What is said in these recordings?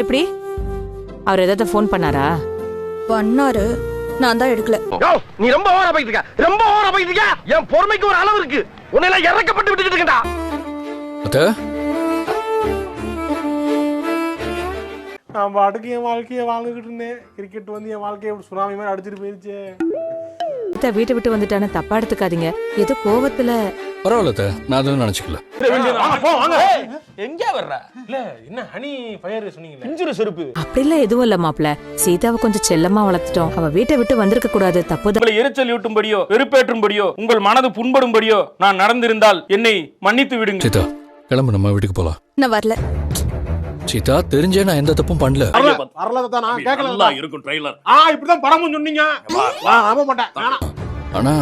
எப்படி? அவர் ஏதாவது ஃபோன் பண்ணாரா? பண்ணாரு. நான் தான் எடுக்கல. யோ, நீ ரொம்ப ஓவரா போயிட்டு இருக்க. ரொம்ப ஓவரா போயிட்டு இருக்க. என் பொறுமைக்கு ஒரு அளவு இருக்கு. உன்னை எல்லாம் இறக்கப்பட்டு விட்டுட்டு இருக்கா அத்த? நான் பாட்டுக்கு என் வாழ்க்கையை வாழ்ந்துகிட்டு இருந்தேன். கிரிக்கெட் வந்து என் வாழ்க்கையை சுனாமி மாதிரி அடிச்சிட்டு போயிருச்சு. அத்தை வீட்டை விட்டு வந்துட்டான்னு தப்பா எடுத்துக்காதீங்க. ஏதோ கோவத்துல. பரவாயில்ல நான் அதுவும் நினைச்சுக்கல. வாங்க போ வாங்க. எங்க வர்ற? இல்ல என்ன ஹனி ஃபயர் சொன்னீங்களே பிஞ்சுரு செருப்பு. அப்படிலாம் எதுவும் இல்ல மாப்ள சீதாவை கொஞ்சம் செல்லமா வளர்த்துட்டோம். அவ வீட்டை விட்டு வந்திருக்க கூடாது உங்களை எரிச்சல் ஊட்டும்படியோ வெறுப்பேற்றும்படியோ உங்கள் மனது புண்படும்படியோ நான் நடந்திருந்தால் என்னை மன்னித்து விடுங்க சீதா கிளம்பு நம்ம வீட்டுக்கு போலாம். நான் வரல. சீதா தெரிஞ்சே நான் எந்த தப்பும் பண்ணல. வரல. தான் நான் கேட்கல நல்லா இருக்கும் ட்ரைலர் ஆ இப்படிதான் படமும் சொன்னீங்க. நம்ப மாட்டேன். ஆனா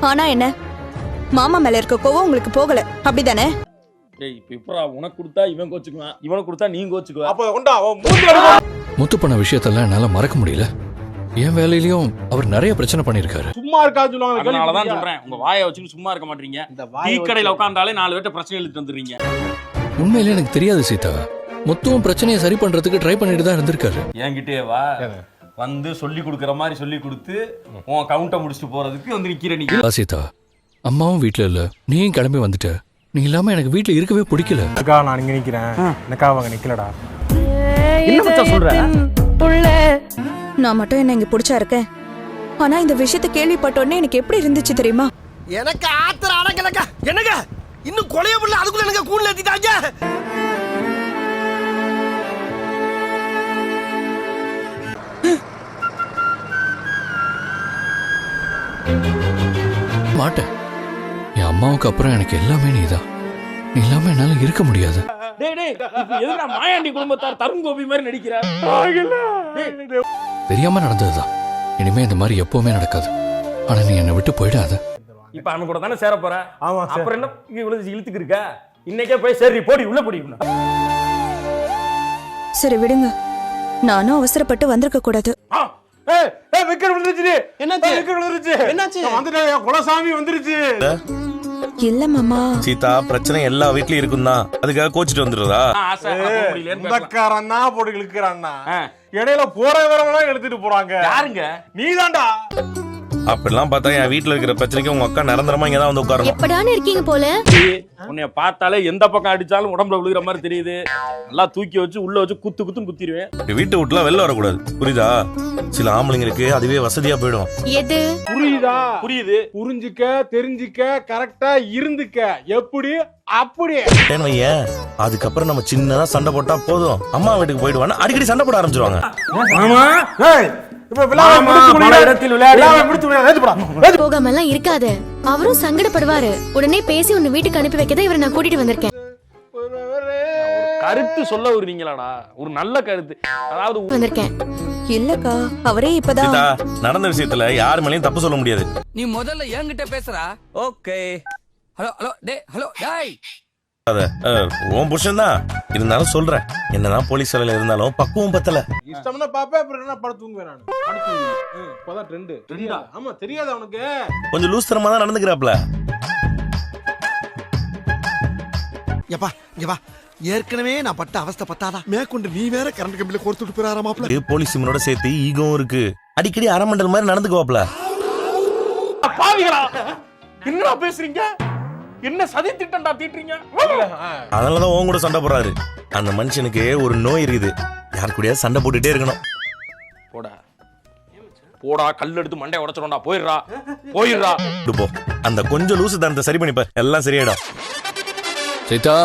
ஆனா என்ன? மாமா மேல இருக்க கோவம் உங்களுக்கு போகல. அப்படிதானே? டேய் இப்ப இப்பரா உனக்கு கொடுத்தா இவன் கோச்சுக்குவான். இவனுக்கு கொடுத்தா நீ கோச்சுக்குவ. அப்ப. முத்து பண்ண விஷயத்தெல்லாம் என்னால மறக்க முடியல. என் வேலையிலயும் அவர் நிறைய பிரச்சனை பண்ணிருக்காரு சும்மா இருக்காது சொல்லுவாங்க அதனாலதான் சொல்றேன். உங்க வாயை வச்சுன்னு சும்மா இருக்க மாட்டீங்க. இந்த டீ கடையில நாலு பேர்ட்ட பிரச்சனை எழுதிட்டு வந்துடுறீங்க. உண்மையிலே எனக்கு தெரியாது சீதா. முத்துவும் பிரச்சனையை சரி பண்றதுக்கு ட்ரை பண்ணிட்டு தான் இருந்திருக்காரு. என்கிட்டயே வா. வந்து சொல்லி கொடுக்குற மாதிரி சொல்லி கொடுத்து உன் கவுண்ட்டை முடிச்சுட்டு போறதுக்கு வந்து நிக்கிற நீ. சீதா அம்மாவும் வீட்ல இல்ல. நீயும் கிளம்பி வந்துட்ட. நீ இல்லாம எனக்கு வீட்ல இருக்கவே பிடிக்கல. அக்கா நான் இங்க நிக்கிறேன். எனக்கா அவங்க நிக்கலடா. என்ன மச்சான் சொல்ற? நான் மட்டும் என்ன இங்க பிடிச்சா இருக்கேன்? ஆனா இந்த விஷயத்தை கேள்விப்பட்ட உடனே எனக்கு எப்படி இருந்துச்சு தெரியுமா? எனக்கு ஆத்திர அடங்கலக்கா. என்னங்க? இன்னும் கொலைய பண்ணல அதுக்குள்ள எனக்கு கூண்டுல ஏத்திட்டாங்க. மாட்டேன் என் அம்மாவுக்கு அப்புறம் எனக்கு எல்லாமே நீதான். நீ இல்லாம என்னால இருக்க முடியாது. மாயாண்டி குடும்பத்தார் தருண் கோபி மாதிரி நடிக்கிறார்? தெரியாம நடந்ததுதான். இனிமே இந்த மாதிரி எப்பவுமே நடக்காது. ஆனா நீ என்னை விட்டு போயிடாத. இப்ப அவன் கூட தானே சேர போற? ஆமா அப்புறம் என்ன இங்க இவ்வளவு இழுத்துக்கு இருக்க? இன்னைக்கே போய் சரி போடி உள்ள போடி. சரி விடுங்க. நானும் அவசரப்பட்டு வந்திருக்க கூடாது. விக்கெட் விழுந்துருச்சு என்னாச்சு? விக்கெட் விழுந்துருச்சு. என்னாச்சு? என் குலசாமி வந்துருச்சு. இல்ல. மாமா. சீதா பிரச்சனை எல்லா வீட்லயும் இருக்கும் தான் அதுக்காக கோச்சிட்டு வந்துடுறதா. சொந்தக்காரன் தான் போட்டு இழுக்கிறான்னா. இடையில போறவரெல்லாம் எடுத்துட்டு போறாங்க. யாருங்க? நீதான்டா. அப்படிலாம் பார்த்தா என் வீட்ல இருக்கிற பிரச்சனைக்கு உங்க அக்கா நிரந்தரமா இங்க தான் வந்து உட்காரணும். எப்படான்னு இருக்கீங்க போல? உன்னைய பார்த்தாலே எந்த பக்கம் அடிச்சாலும் உடம்புல விழுகிற மாதிரி தெரியுது. நல்லா தூக்கி வச்சு உள்ள வச்சு குத்து குத்துன்னு குத்திடுவேன். வீட்டை விட்டுலாம் வெளில வரக்கூடாது. புரியுதா? சில ஆம்பளைங்களுக்கு அதுவே வசதியா போயிடும். எது? புரியுதா? புரியுது. புரிஞ்சுக்க தெரிஞ்சுக்க கரெக்டா இருந்துக்க. எப்படி? அப்படி வையேன் அதுக்கப்புறம் நம்ம சின்னதா சண்டை போட்டா போதும். அம்மா வீட்டுக்கு போயிடுவான்னு அடிக்கடி சண்டை போட ஆரம்பிச்சிருவாங்க. போகாம எல்லாம் இருக்காத. அவரும் சங்கடப்படுவாரு. உடனே பேசி உன்னை வீட்டுக்கு அனுப்பி வைக்கதான் இவரை நான் கூட்டிட்டு வந்திருக்கேன். கருத்து சொல்ல வருவீங்களாடா. ஒரு நல்ல கருத்து. அதாவது வந்திருக்கேன். இல்லக்கா அவரே இப்பதான். நடந்த விஷயத்துல யார் மேலயும் தப்பு சொல்ல முடியாது. நீ முதல்ல என்கிட்ட பேசுறா. ஓகே. ஹலோ ஹலோ டே ஹலோ டேய். உன் புருஷன் தான் இருந்தாலும் சொல்றேன். என்னதான் போலீஸ் வேலையில இருந்தாலும் பக்குவம் பத்தல. இஷ்டம்னா பாப்பேன் அப்புறம் என்ன படம் தூங்குவேன் நானு. இப்பதான் ட்ரெண்ட் ட்ரெண்டா? ஆமா தெரியாது அவனுக்கு கொஞ்சம் லூஸ் தரமா தான் நடந்துக்கிறாப்ல. எப்பா இங்க வா. ஏற்கனவே நான் பட்ட அவஸ்தை பத்தாதா? மேற்கொண்டு நீ வேற கரண்ட் கம்பியில கொடுத்துட்டு போயிடாராமாப்ல இது போலீஸ் சிம்மனோட சேர்த்து ஈகவும் இருக்கு. அடிக்கடி அரமண்டல் மாதிரி நடந்துக்குவாப்ல. பாவிகளா? என்னடா பேசுறீங்க? என்ன சதி திட்டம்டா தீட்டுறீங்க? அதனாலதான் உன் கூட சண்டை போடுறாரு. அந்த மனுஷனுக்கு ஒரு நோய் இருக்குது. யார் கூடயாவது சண்டை போட்டுட்டே இருக்கணும். போடா. போடா கல் எடுத்து மண்டைய உடைச்சிடும்டா. போயிடுறா. போயிடுறா. போ. அந்த கொஞ்சம் லூசு தனத்தை சரி பண்ணிப்ப. எல்லாம் சரியாயிடும். சீதா.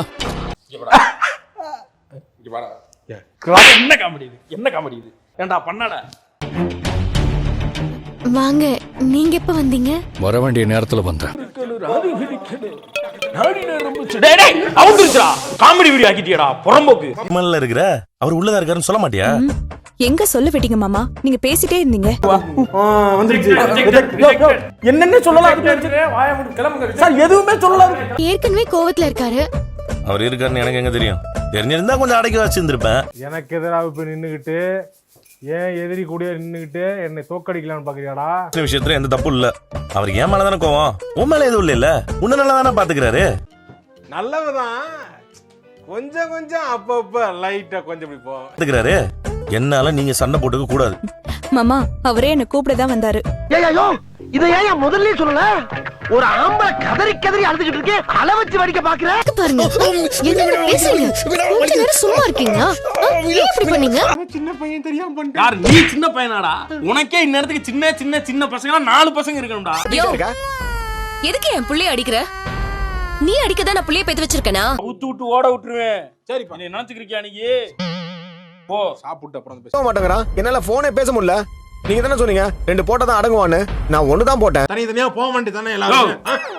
என்ன காமெடி இது? என்ன காமெடி இது? ஏன்டா பண்ணாடா வாங்க நீங்க எப்ப வந்தீங்க? வர வேண்டிய நேரத்துல வந்தேன். காமெடி வீடியோ ஆக்கிட்டியடா புறம்போக்கு. மேல இருக்கிற அவர் உள்ளதா இருக்காருன்னு சொல்ல மாட்டியா? எங்க சொல்ல விட்டீங்க மாமா? நீங்க பேசிட்டே இருந்தீங்க. என்னென்ன சொல்லலாம் சார் எதுவுமே சொல்லலாம் ஏற்கனவே கோவத்துல இருக்காரு. அவர் இருக்காருன்னு எனக்கு எங்க தெரியும்? தெரிஞ்சிருந்தா கொஞ்சம் அடக்கி வச்சிருந்திருப்பேன். எனக்கு எதிராக இப்ப நின்னுகிட்டு ஏன் எதிரி கூட நின்னுகிட்டு என்னை தோக்கடிக்கலாம்னு பாக்குறியாடா? இந்த விஷயத்துல எந்த தப்பும் இல்ல. அவருக்கு ஏன் மேல தானே கோவம்? உன் மேல எதுவும் இல்ல உன்ன நல்லா தானே பாத்துக்கிறாரு? நல்லவதான். கொஞ்சம் கொஞ்சம் அப்பப்ப லைட்டா கொஞ்சம் இப்படி போவோம் பாத்துக்கிறாரு? என்னால நீங்க சண்டை போட்டுக்க கூடாது. மாமா அவரே என்ன கூப்பிட தான் வந்தாரு இத ஏன் முதல்ல சொல்லல? ஒரு ஆம்பளை கதறி கதறி அழுதுகிட்டு இருக்கேன் அள வச்சு வடிக்க பாக்குற? பாருங்க. என்ன பேசுறீங்க? கொஞ்ச நேரம் சும்மா இருக்கீங்களா? இப்படி பண்ணீங்க? சின்ன பையன் தெரியாம நீ சின்ன பையனாடா? உனக்கே இந்நேரத்துக்கு சின்ன சின்ன சின்ன பசங்க நாலு பசங்க இருக்கணும்டா. எதுக்கு என் புள்ளைய அடிக்கிற? நீ அடிக்கதான் நான் புள்ளைய பேத்து வச்சிருக்கேனா? ஊத்து விட்டு ஓட விட்டுருவேன். சரிப்பா நீ நினைச்சுக்கிறியா நீ போ. சாப்பிட்டு அப்புறம் பேச. மாட்டேங்கிறான். என்னால போனே பேச முடியல. நீங்க தானே சொன்னீங்க? ரெண்டு போட்டா தான் அடங்குவான்னு. நான் ஒண்ணு தான் போட்டேன். தனி தனியா போக வேண்டியது தானே எல்லாரும்?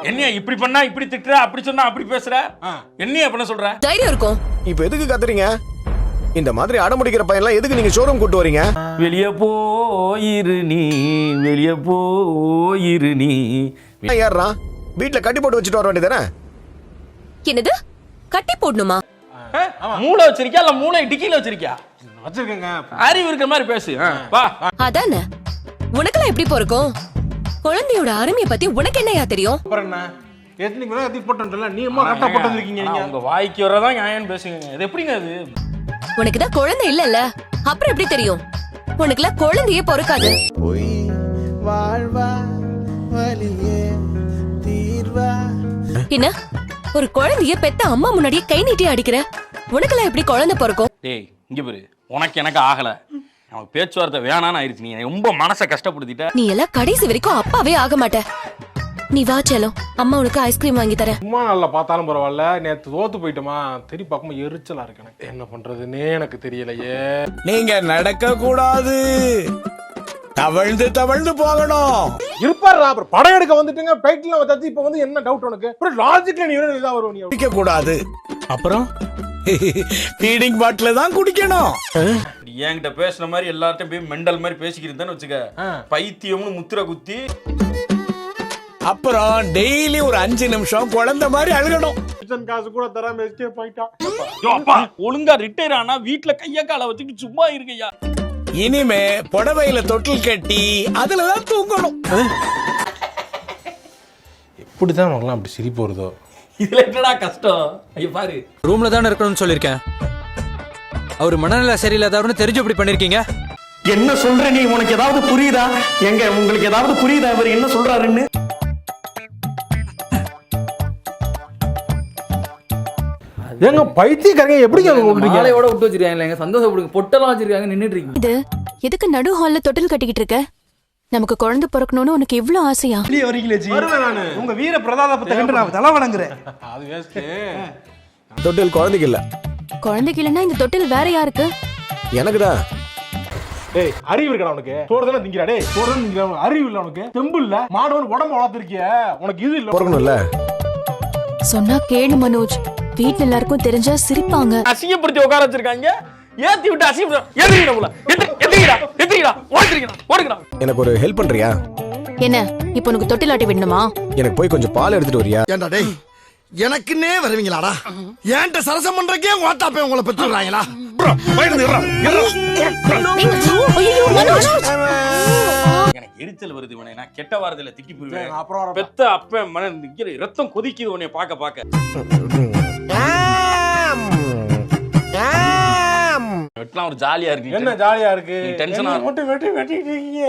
என்னையா இப்படி பண்ணா இப்படி திட்டுற அப்படி சொன்னா அப்படி பேசுற? என்னையா பண்ண சொல்ற? தைரியம் இருக்கும். இப்போ எதுக்கு கத்துறீங்க? இந்த மாதிரி அடமுடிக்கிற பையன்லாம் எதுக்கு நீங்க ஷோரூம் கூட்டு வரீங்க? வெளிய போயிரு நீ வெளிய போயிரு நீ. ஏறான் வீட்டுல கட்டி போட்டு வச்சுட்டு வர வேண்டியதானே என்னது? கட்டி போடணுமா? மூளை வச்சிருக்கியா இல்ல மூளை டிக்கில வச்சிருக்கியா? அறிவு இருக்கிற மாதிரி பேசு. ஆ, வா. அதானே? உனக்கெல்லாம் எப்படி போறக்கும் குழந்தையோட அருமையை பத்தி உனக்கு என்னையா தெரியும்? அப்புறம் என்ன? எத்தனை கூட எத்தி போட்டோம்ல நீ அம்மா கரெக்டா போட்டு வந்திருக்கீங்க நீங்க? உங்க வாய்க்கு வரதான் நியாயம் பேசுங்க இது எப்படிங்க அது? உனக்கு தான் குழந்தை இல்லல்ல. அப்புறம் எப்படி தெரியும்? உனக்குலாம் குழந்தையே பொறுக்காது. என்ன? ஒரு குழந்தைய பெத்த அம்மா முன்னாடியே கை நீட்டி அடிக்கிற? உனக்கெல்லாம் எப்படி குழந்தை பிறக்கும்? டேய் இங்க பாரு. உனக்கு எனக்கு ஆகல. அவன் பேச்சுவார்த்தை வேணான்னு ஆயிடுச்சு நீ ரொம்ப மனசை கஷ்டப்படுத்திட்ட. நீ எல்லாம் கடைசி வரைக்கும் அப்பாவே ஆக மாட்ட. நீ வா செல்லம். அம்மா உனக்கு ஐஸ்கிரீம் வாங்கி தரேன். சும்மா நல்லா பார்த்தாலும் பரவாயில்ல. நேத்து தோத்து போயிட்டோமா? திருப்பி பார்க்கும்போது எரிச்சலா இருக்கு எனக்கு. என்ன பண்றதுன்னே எனக்கு தெரியலையே. நீங்க நடக்க கூடாது தவழ்ந்து தவழ்ந்து போகணும். இருப்பாரு அப்புறம் படம் எடுக்க வந்துட்டுங்க. பைக்ல வந்தாச்சு இப்ப வந்து என்ன டவுட் உனக்கு? அப்புறம் லாஜிக்ல நீ வேணும் இதா வருவ நீ கூடாது அப்புறம்? ஃபீடிங் பாட்டில தான் குடிக்கணும். நீ என்கிட்ட பேசுன மாதிரி எல்லார்ட்டையும் போய் மெண்டல் மாதிரி பேசிக்கிறேன்னு வச்சுக்க. பைத்தியம்னு முத்திர குத்தி. அப்புறம் டெய்லி ஒரு அஞ்சு நிமிஷம் குழந்தை மாதிரி அழுகணும். கிச்சன் காசு கூட தராம எஸ்கேப் அப்பா ஒழுங்கா ரிட்டையர் ஆனா வீட்டுல கைய காலை வச்சுட்டு சும்மா இருக்கையா இனிமே புடவையில தொட்டில் கட்டி அதுலதான் தூங்கணும். எப்படிதான் உனக்குலாம் அப்படி சிரிப்பு வருதோ? இதுல என்னடா கஷ்டம்? ஐயா பாரு. ரூம்ல தானே இருக்கணும்னு சொல்லியிருக்கேன். அவர் மனநிலை சரியில்லாதவர்னு தெரிஞ்சு இப்படி பண்ணிருக்கீங்க என்ன சொல்ற நீ? உனக்கு ஏதாவது புரியுதா? எங்க உங்களுக்கு ஏதாவது புரியுதா? இவர் என்ன சொல்றாருன்னு? ஏங்க பைத்தியக்காரங்க எப்படிங்க அதை விடுறீங்க? மாலையோட விட்டு வச்சிருக்காங்க சந்தோஷப்படுங்க. பொட்டெல்லாம் வச்சிருக்காங்க நின்னுட்டு இருக்கீங்க. இது எதுக்கு நடு ஹால்ல தொட்டில் கட்டிக்கிட்டு இருக்க? நமக்கு குழந்தை பிறக்கணும்னு உனக்கு இவ்ளோ ஆசையா? வருவேன் நானு. உங்க வீர பிரதாபத்தை கண்டு நான் தலை வணங்குறேன். அது வேஸ்ட் தொட்டில் குழந்தைக்கு இல்ல. குழந்தைக்கு இல்லைன்னா இந்த தொட்டில் வேற யாருக்கு? எனக்கு தான் டேய் அறிவு இருக்கா உனக்கு. சோறு தானே திங்கிறா டேய் சோறு தானே திங்கிறா அறிவு இல்ல உனக்கு. தெம்பு இல்ல. மாடவன் உடம்பு வளர்த்திருக்கிய. உனக்கு இது இல்ல. பிறக்கணும்ல. சொன்னா கேளு மனோஜ். வீட்ல எல்லாருக்கும் தெரிஞ்சா சிரிப்பாங்க. அசிங்கப்படுத்தி உட்கார வச்சிருக்காங்க. ஏத்தி விட்டு அசிங்கம் எதிரிடா. ஓடுங்கடா எனக்கு ஒரு ஹெல்ப் பண்றியா? என்ன இப்போ உனக்கு தொட்டில் ஆட்டி விடணுமா? எனக்கு போய் கொஞ்சம் பால் எடுத்துட்டு வரியா? ஏண்டா டேய் எனக்குன்னே வருவீங்களாடா ஏன்ட்ட சரசம் பண்றக்கே ஓட்டாப்பே உங்களை பெற்றுறாங்களா ஐயோ மனோஜ் எனக்கு எரிச்சல் வருது உன்னை நான் கெட்ட வாரத்துல திட்டி போயிருவேன் அப்புறம். பெத்த அப்ப மன ரத்தம் கொதிக்குது உன்னை பார்க்க பார்க்க. வெட்டலாம் ஒரு ஜாலியா இருக்கு என்ன ஜாலியா இருக்கு? என்னை மட்டும் வெட்டி வெட்டிட்டு இருக்கீங்க?